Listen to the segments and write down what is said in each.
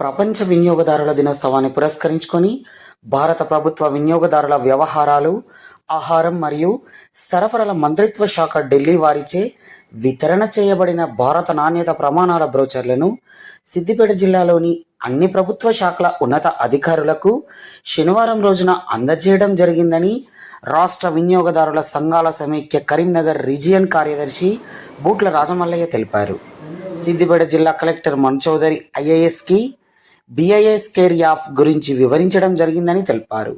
ప్రపంచ వినియోగదారుల దినోత్సవాన్ని పురస్కరించుకొని భారత ప్రభుత్వ వినియోగదారుల వ్యవహారాలు ఆహారం మరియు సరఫరాల మంత్రిత్వ శాఖ ఢిల్లీ వారిచే వితరణ చేయబడిన భారత నాణ్యత ప్రమాణాల బ్రోచర్లను సిద్దిపేట జిల్లాలోని అన్ని ప్రభుత్వ శాఖల ఉన్నత అధికారులకు శనివారం రోజున అందజేయడం జరిగిందని రాష్ట్ర వినియోగదారుల సంఘాల సమైక్య కరీంనగర్ రీజియన్ కార్యదర్శి బూట్ల రాజమల్లయ్య తెలిపారు. సిద్దిపేట జిల్లా కలెక్టర్ మన్ చౌదరి ఐఏఎస్కి బిఐఎస్ కేర్ యాప్ గురించి వివరించడం జరిగిందని తెలిపారు.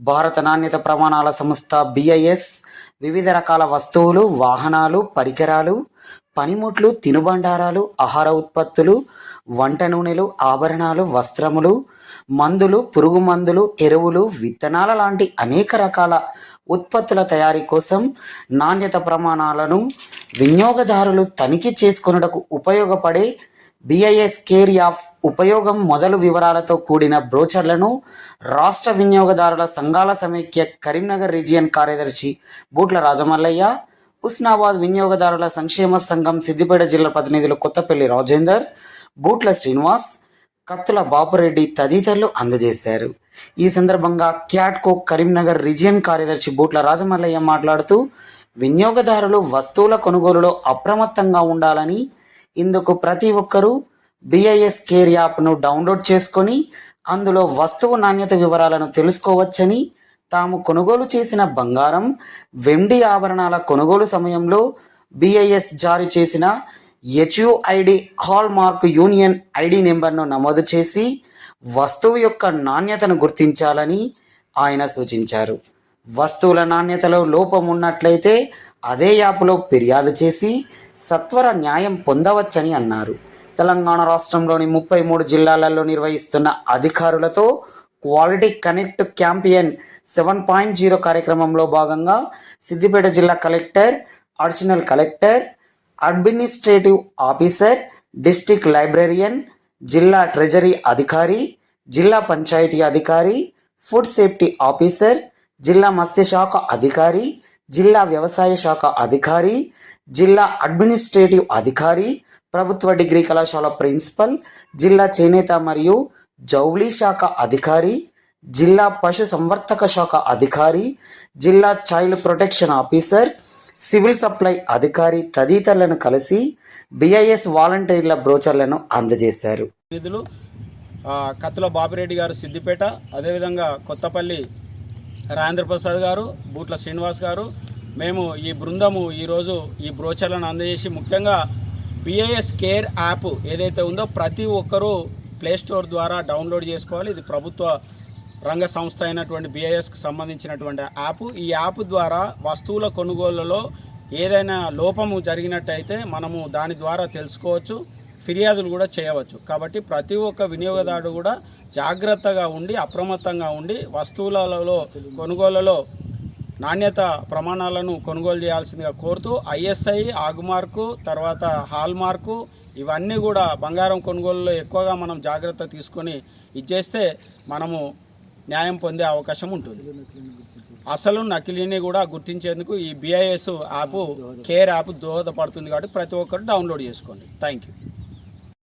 భారత నాణ్యత ప్రమాణాల సంస్థ బిఐఎస్ వివిధ రకాల వస్తువులు వాహనాలు పరికరాలు పనిముట్లు తినుబండారాలు ఆహార ఉత్పత్తులు వంట నూనెలు ఆభరణాలు వస్త్రములు మందులు పురుగు మందులు ఎరువులు విత్తనాల లాంటి అనేక రకాల ఉత్పత్తుల తయారీ కోసం నాణ్యత ప్రమాణాలను వినియోగదారులు తనిఖీ చేసుకొనుటకు ఉపయోగపడే బిఐఎస్ కేర్ యాఫ్ ఉపయోగం మొదలు వివరాలతో కూడిన బ్రోచర్లను రాష్ట్ర వినియోగదారుల సంఘాల సమైక్య కరీంనగర్ రీజియన్ కార్యదర్శి బూట్ల రాజమల్లయ్య ఉస్నాబాద్ వినియోగదారుల సంక్షేమ సంఘం సిద్దిపేట జిల్లా ప్రతినిధులు కొత్తపల్లి రాజేందర్ బూట్ల శ్రీనివాస్ కత్తుల బాపురెడ్డి తదితరులు అందజేశారు. ఈ సందర్భంగా క్యాట్కో కరీంనగర్ రీజియన్ కార్యదర్శి బూట్ల రాజమల్లయ్య మాట్లాడుతూ వినియోగదారులు వస్తువుల కొనుగోలులో అప్రమత్తంగా ఉండాలని ఇందుకు ప్రతి ఒక్కరూ బిఐఎస్ కేర్ యాప్ను డౌన్లోడ్ చేసుకొని అందులో వస్తువు నాణ్యత వివరాలను తెలుసుకోవచ్చని తాము కొనుగోలు చేసిన బంగారం వెండి ఆభరణాల కొనుగోలు సమయంలో బిఐఎస్ జారీ చేసిన HUID hallmark union ID నెంబర్ను నమోదు చేసి వస్తువు యొక్క నాణ్యతను గుర్తించాలని ఆయన సూచించారు. వస్తువుల నాణ్యతలో లోపం ఉన్నట్లయితే అదే యాప్లో ఫిర్యాదు చేసి సత్వర న్యాయం పొందవచ్చని అన్నారు. తెలంగాణ రాష్ట్రంలోని ముప్పై మూడు జిల్లాలలో నిర్వహిస్తున్న అధికారులతో quality connect campaign seven point zero కార్యక్రమంలో భాగంగా సిద్దిపేట జిల్లా collector additional collector administrative officer district librarian జిల్లా ట్రెజరీ అధికారి జిల్లా పంచాయతీ అధికారి ఫుడ్ సేఫ్టీ ఆఫీసర్ జిల్లా మత్స్యశాఖ అధికారి జిల్లా వ్యవసాయ శాఖ అధికారి జిల్లా అడ్మినిస్ట్రేటివ్ అధికారి ప్రభుత్వ డిగ్రీ కళాశాల ప్రిన్సిపల్ జిల్లా చేనేత మరియు జౌళీ శాఖ అధికారి జిల్లా పశు సంవర్ధక శాఖ అధికారి జిల్లా child protection officer civil supply అధికారి తదితరులను కలిసి బిఐఎస్ వాలంటీర్ల బ్రోచర్లను అందజేశారు. నిధులు కత్తుల బాపిరెడ్డి గారు సిద్దిపేట అదేవిధంగా కొత్తపల్లి రాజేంద్ర ప్రసాద్ గారు బూట్ల శ్రీనివాస్ గారు మేము ఈ బృందము ఈరోజు ఈ బ్రోచర్లను అందజేసి ముఖ్యంగా బిఏఎస్ కేర్ యాప్ ఏదైతే ఉందో ప్రతి ఒక్కరూ ప్లే స్టోర్ ద్వారా డౌన్లోడ్ చేసుకోవాలి. ఇది ప్రభుత్వ రంగ సంస్థ అయినటువంటి బిఐఎస్కి సంబంధించినటువంటి యాప్. ఈ యాప్ ద్వారా వస్తువుల కొనుగోళ్ళలో ఏదైనా లోపము జరిగినట్టయితే మనము దాని ద్వారా తెలుసుకోవచ్చు ఫిర్యాదులు కూడా చేయవచ్చు. కాబట్టి ప్రతి ఒక్క వినియోగదారుడు కూడా జాగ్రత్తగా ఉండి అప్రమత్తంగా ఉండి వస్తువులలో కొనుగోలలో నాణ్యత ప్రమాణాలను కొనుగోలు చేయాల్సిందిగా కోరుతూ ఐఎస్ఐ ఆగుమార్కు తర్వాత హాల్ మార్కు ఇవన్నీ కూడా బంగారం కొనుగోలులో ఎక్కువగా మనం జాగ్రత్త తీసుకొని ఇచ్చేస్తే మనము న్యాయం పొందే అవకాశం ఉంటుంది. అసలు నకిలీని కూడా గుర్తించేందుకు ఈ బిఐఎస్ యాప్ కేర్ యాప్ దోహదపడుతుంది కాబట్టి ప్రతి ఒక్కరు డౌన్లోడ్ చేసుకోండి. Thank you